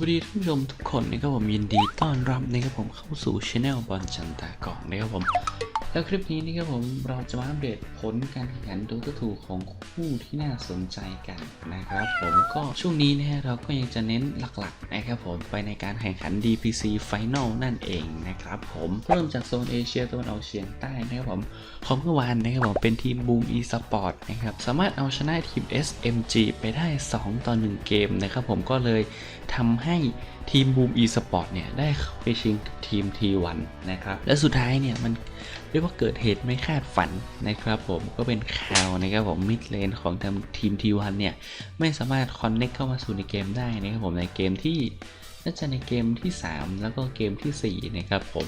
วัสดีท่านผู้ชมทุกคนนะครับผมยินดีต้อนรับนะครับผมเข้าสู่ช anel บอลจันตากองนะครับผม แล้วคลิปนี้นะครับผมเราจะมาอัปเดตผลการแข่งขันโดูทูของคู่ที่น่าสนใจกันนะครับผมก็ช่วงนี้นะฮะเราก็ยังจะเน้นหลักๆนะครับผมไปในการแข่งขัน DPC Final นั่นเองนะครับผมเริ่มจากโซนเอเชียตะวันออกเฉียงใต้นะครับผมของเมื่อวานนะครับผมเป็นทีม Boom eSport นะครับสามารถเอาชนะทีม SMG ไปได้ 2 ต่อ 1 เกมนะครับผมก็เลยทำให้ทีม Boom eSport เนี่ยได้ไปชิงทีม T1 นะครับและสุดท้ายเนี่ยมัน เรียกว่าเกิดเหตุไม่คาดฝันนะครับผมก็เป็นข่าวนะครับผมมิดเลนของทางทีมทีวันเนี่ยไม่สามารถคอนเน็กเข้ามาสู่ในเกมได้นะครับผมในเกมที่น่าจะในเกมที่ 3 แล้วก็เกมทีสี่ 4 นะครับผม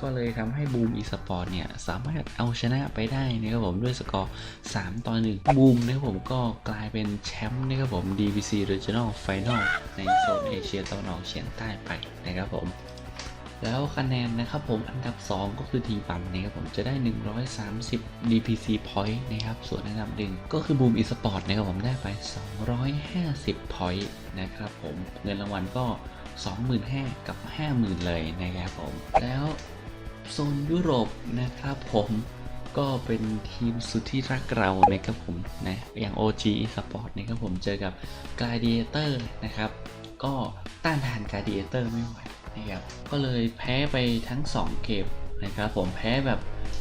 ก็เลยทำให้บูมอีสปอร์ตเนี่ย สามารถเอาชนะไปได้นะครับผมด้วยสกอร์ 3 ต่อ 1 บูมนะครับผมก็กลายเป็นแชมป์นะครับผม DVC Regional Final ในโซนเอเชียตะวันออกเฉียงใต้ไปนะครับผม แล้วคะแนนนะครับผมอันดับ 2 ก็คือทีปันนะครับผมจะได้ 130 DPC point นะครับ ส่วนอันดับหนึ่งก็คือ Boom Esport นะครับผมได้ไป 250 point นะครับผมเงินรางวัลก็ 25,000 กับ 50,000 เลยนะครับผม แล้วโซนยุโรปนะครับผมก็เป็นทีมสุดที่รักเรานะครับผมนะอย่าง OG Esport นะครับผมเจอกับ Gladiator นะครับ ก็ต้านทาน Gladiator ไม่ไหว นะครับก็เลยแพ้ไปทั้ง 2 เกมนะครับผมแพ้แบบ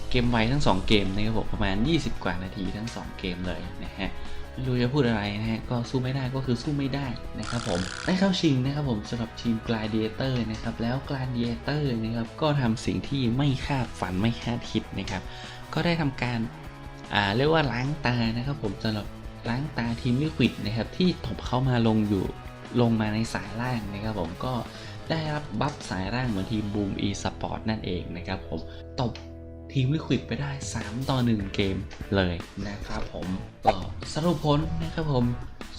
เกมไวทั้ง 2 เกมนะครับผมประมาณ 20 กว่านาทีทั้ง 2 เกมเลยนะฮะไม่รู้จะพูดอะไรนะฮะ ก็สู้ไม่ได้ก็คือสู้ไม่ได้นะครับผม ได้เข้าชิงนะครับผมสำหรับทีม Gladiator นะครับ แล้ว Gladiator นะครับก็ทำสิ่งที่ไม่คาดฝันไม่คาดคิดนะครับ ก็ได้ทำการอ่าเรียกว่าล้างตานะครับผมสำหรับล้างตาทีมลิควิดนะครับที่ตบเข้ามาลงอยู่ลงมาในสายล่างนะครับผมก็ ได้รับบัฟสายร่างเหมือนทีมบูมอีสปอร์ตนั่นเองนะครับผมตบ ทีมลิควิดไปได้ 3 ต่อ 1 เกมเลยนะครับผมก็สรุปผลนะครับผม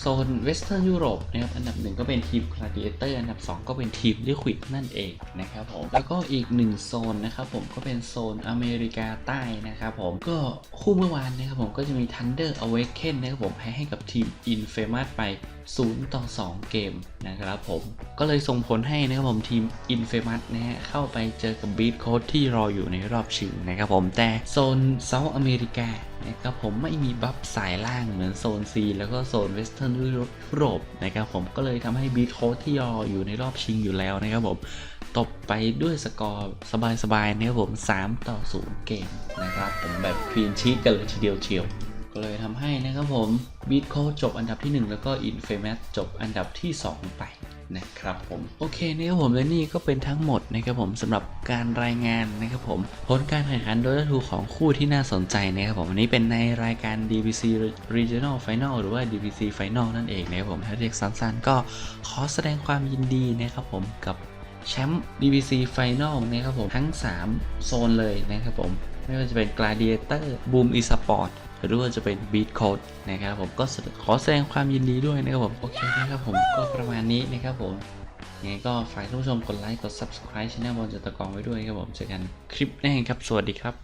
โซนเวสเทิร์นยุโรปนะครับอันดับหนึ่งก็เป็นทีม Gladiator อันดับ 2 ก็เป็นทีมลิควิดนั่นเองนะครับผมแล้วก็อีกหนึ่งโซนนะครับผมก็เป็นโซนอเมริกาใต้นะครับผมก็คู่เมื่อวานนะครับผมก็จะมี Thunder Awaken นะครับผมแพ้ให้กับทีม Infamous ไป 0 ต่อ 2 เกมนะครับผมก็เลยส่งผลให้นะครับผมทีม Infamous นะฮะเข้าไปเจอกับ Beat Code ที่รออยู่ในรอบชิงนะครับผมแต่โซนเซาท์อเมริกานะครับผมไม่มีบัฟสายล่างเหมือนโซน C แล้วก็โซนเวสเทิร์นยุโรปนะครับผมก็เลยทำให้ Beat Code ที่รออยู่ในรอบชิงอยู่แล้วนะครับผมตบไปด้วยสกอร์สบายๆนะครับผม 3 ต่อ 0 เกมนะครับผมแบบคลีนชีตกันเลยทีเดียวเชียวก็เลยทำให้นะครับผมบีทโคจบอันดับที่ 1 แล้วก็ Infamous จบอันดับที่ 2 ไป นะครับผมโอเคนะครับผมและนี่ก็เป็นทั้งหมดนะครับผมสำหรับการรายงานนะครับผมผลการแข่งขันโดยทูของคู่ที่น่าสนใจนะครับผมอันนี้เป็นในรายการ DVC Regional Final หรือว่า DVC Final นั่นเองนะครับผมถ้าเรียกสั้นๆก็ขอแสดงความยินดีนะครับผมกับแชมป์ DVC Final นะครับผมทั้ง 3 โซนเลยนะครับผมไม่ว่าจะเป็น Gladiator Boom eSport หรือว่าจะเป็น Beat Code นะครับผมก็ขอแสดงความยินดีด้วยนะครับผมโอเคนะครับผมก็ประมาณนี้นะครับผมยังไงก็ฝากท่านผู้ชมกดไลค์กด Subscribe ช่องบอลจตกองไว้ด้วยครับผมเจอกันคลิปหน้าครับ สวัสดีครับ